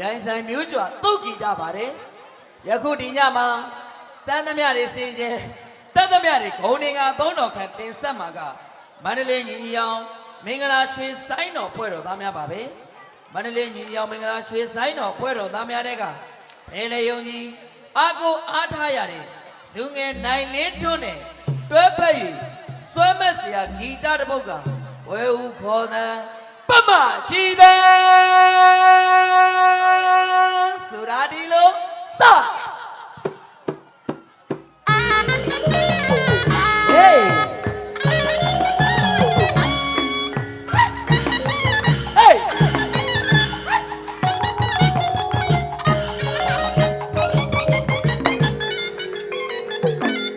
ရိုင်းဆိုင်မျိုးကြွသုတ်ကြည်တာပါတယ်ယခုဒီညမှာစမ်းသမျှတွေစင်ကြဲတက်သမျှတွေဂုံနေကသုံးတော်ခန့်တင်ဆက်မှာကမန္တလေးညီညီအောင်မင်္ဂလာရွှေဆိုင်တော်ဖွဲ့တော်သားများပါပဲမန္တလေးညီညီအောင်မင်္ဂလာရွှေဆိုင်တော်ဖွဲ့တော်သားများတဲ့ကဘယ်လေယုံကြီးအာကိုအားထားရတဲ့လူငယ်နိုင်လင်းထွန်းနဲ့တွဲဖက်ယူစွဲမက်စရာဂီတတစ်ပုဒ်ကဝဲဦးခေါ်တဲ့ပမကြည်တဲ့ ဆိုတာဒီလိုစ Hey! Hey! လာ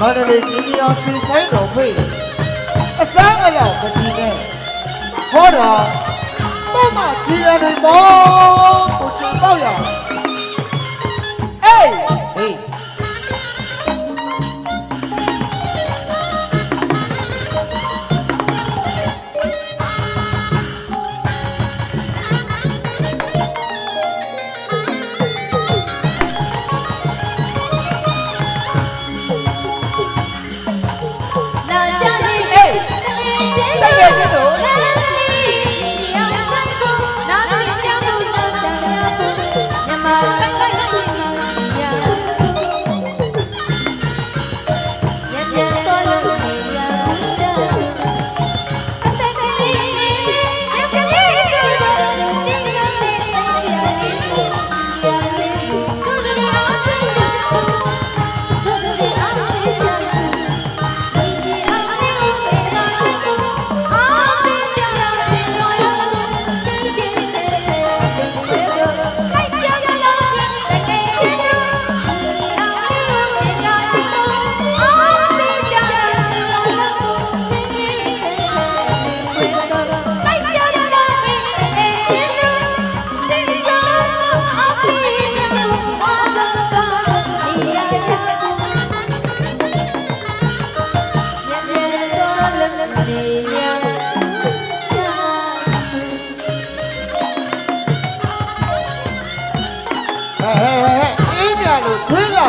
မန္တလေးညီညီအောင်ရွှေဆိုင်တော်ဖွေးအစမ်းအလောက်မကြည့်နဲ့ဟောတာမမကြည်ရတယ်မော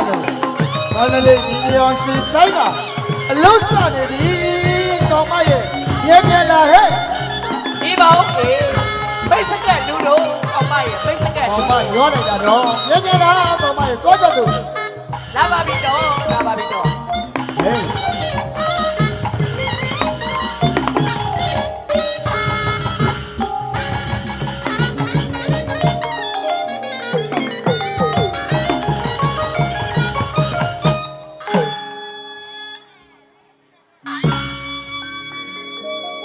လာလို့မန္တလေးညီညီအောင်ရွှေဆိုင်ကအလုံးစနေပြီတော်မရဲ့ရဲမြလာဟဲ့ဒီပါဦးအေးပိတ်စကက်လူတို့အောင်မရဲ့ပိတ်စကက်တော်မရောနေတာတော့ရဲမြလာတော်မရဲ့တော့ကြလို့လာပါပြီတော့လာပါပြီတော့ဟေး